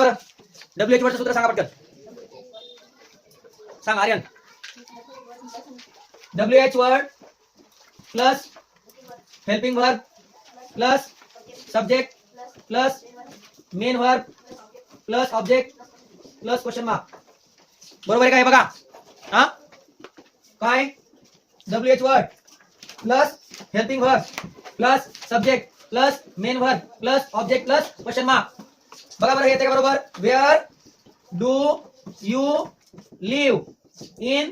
सांगा बरं. W H वरचं सूत्र सांगा पटकन. सांग Aryan. W H word plus helping verb plus subject plus main verb plus object plus question mark बरोबर आहे काय बघा? हा? काय? W H word plus helping verb plus subject plus main verb plus object plus question mark बघा बरं येते का बरोबर? Where do you live in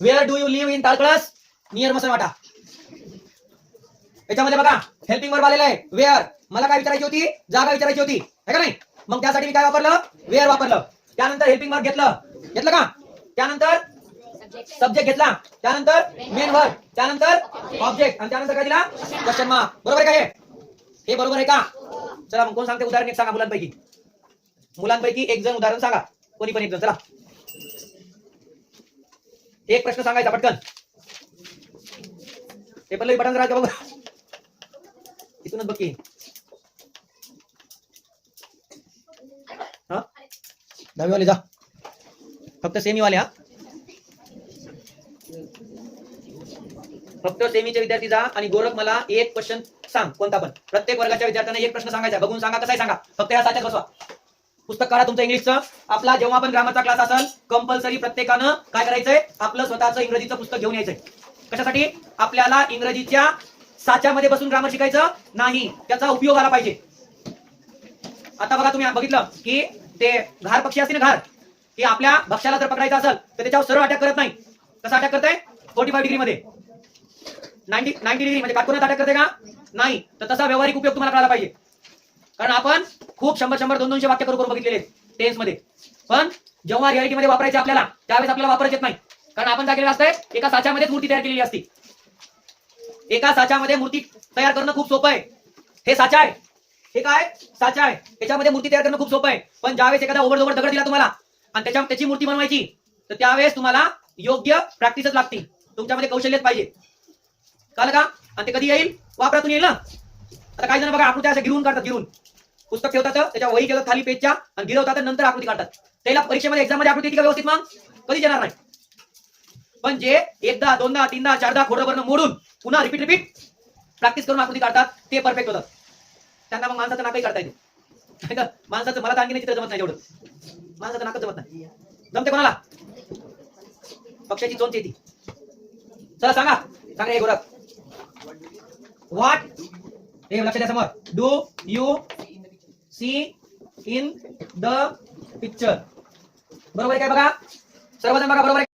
where do you live in Talkalas? Near Masanwata. याच्यामध्ये बघा हेल्पिंग वर्ब आलेला आहे. Wear मला काय विचारायची होती? जागा विचारायची होती. है का नाही? मग त्यासाठी मी काय वापरलं? वेअर वापरलं? त्यानंतर हेल्पिंग वर्ब घेतलं. घेतलं का? त्यानंतर सब्जेक्ट घेतला. त्यानंतर मेन वर्ब त्यानंतर ऑब्जेक्ट आणि त्यानंतर काय दिला? क्वेश्चन मार्क बरोबर आहे का हे? हे बरोबर आहे का? चला मग कोण सांगते? उदाहरण एक सांगा मुलांपैकी. मुलांपैकी एक जण उदाहरण सांगा. कोणी पण एक जण. चला. एक प्रश्न सांगायचा पटकन. हे पल्लवी पटकन करायचं बघ. इथूनच बघ की. हा? दहावीवाले जा. फक्त सेमी वाले हा. फक्त सेमीचे विद्यार्थी जा आणि गोरख मला एक क्वेश्चन सांग. कोणता पण. प्रत्येक वर्गाच्या विद्यार्थ्यांना एक प्रश्न सांगायचा. बघून सांगा कसाही सांगा. फक्त ह्या साच्यात बसवा. पुस्तक काढा तुमचं इंग्लिशचं. आपला जेव्हा पण ग्रामरचा क्लास असेल कंपल्सरी प्रत्येकानं काय करायचंय? आपलं स्वतःचं इंग्रजीचं पुस्तक घेऊन यायचंय. कशासाठी? आपल्याला इंग्रजीच्या साच्यामध्ये बसून ग्रामर शिकायचं नाही. त्याचा उपयोग आला पाहिजे. आता बघा तुम्ही बघितलं की ते घार पक्षी असतील घार? की आपल्या भक्ष्याला जर पकडायचं असेल तर त्याच्यावर सरळ अटॅक करत नाही. कसा अटॅक करताय? फोर्टी फाय डिग्री मध्ये. नाईन्टी नाईन्टी डिग्री म्हणजे काटकोनात अटॅक करते का? नाही. तर तसा व्यावहारिक उपयोग तुम्हाला करायला पाहिजे. कारण आपण खूप शंभर शंभर दोन दोनशे वाक्य करू करू बघितलेले टेन्समध्ये. पण जेव्हा रियालिटी मध्ये वापरायचे आपल्याला त्यावेळेस आपल्याला वापरायचे येत नाही. कारण आपण काय केलेलं असतंय? एका साच्यामध्येच मूर्ती तयार केलेली असते. एका साच्यामध्ये मूर्ती तयार करणं खूप सोपं आहे. हे साचा आहे हे काय? साचा आहे त्याच्यामध्ये मूर्ती तयार करणं खूप सोपं आहे. पण ज्यावेळेस एखादा ओव्हर दगड दिला तुम्हाला आणि त्याच्या त्याची मूर्ती बनवायची तर त्यावेळेस तुम्हाला योग्य प्रॅक्टिसच लागतील. तुमच्यामध्ये कौशल्यच पाहिजे. कळलं का? आणि ते कधी येईल? वापरातून येईल ना? आता काही जण बघा आकृत्या असं गिरून काढतात गिरून पुस्तक ठेवतात त्याच्या वही केलं खाली पेजच्या आणि गिरवतात नंतर आकृती काढतात. त्याला परीक्षेमध्ये एक्झाममध्ये आकृती का व्यवस्थित मग? कधी येणार नाही. पण जे एकदा दोनदा तीनदा चारदा खोडं मोडून पुन्हा रिपीट रिपीट प्रॅक्टिस करून आकृती काढतात ते परफेक्ट होतात. त्यांना मग माणसाचं नाकही काढता येते. माणसाचं मला तर आणखी चित्र जमत नाही एवढं माणसाचं नाकच जमत नाही. जमते कोणाला? पक्षाची दोन ती चला सांगा. सांगा हे गोरख. व्हॉट हे लक्ष द्या समोर. Do you see in the picture बरोबर आहे काय बघा? सर्वजण बघा बरोबर आहे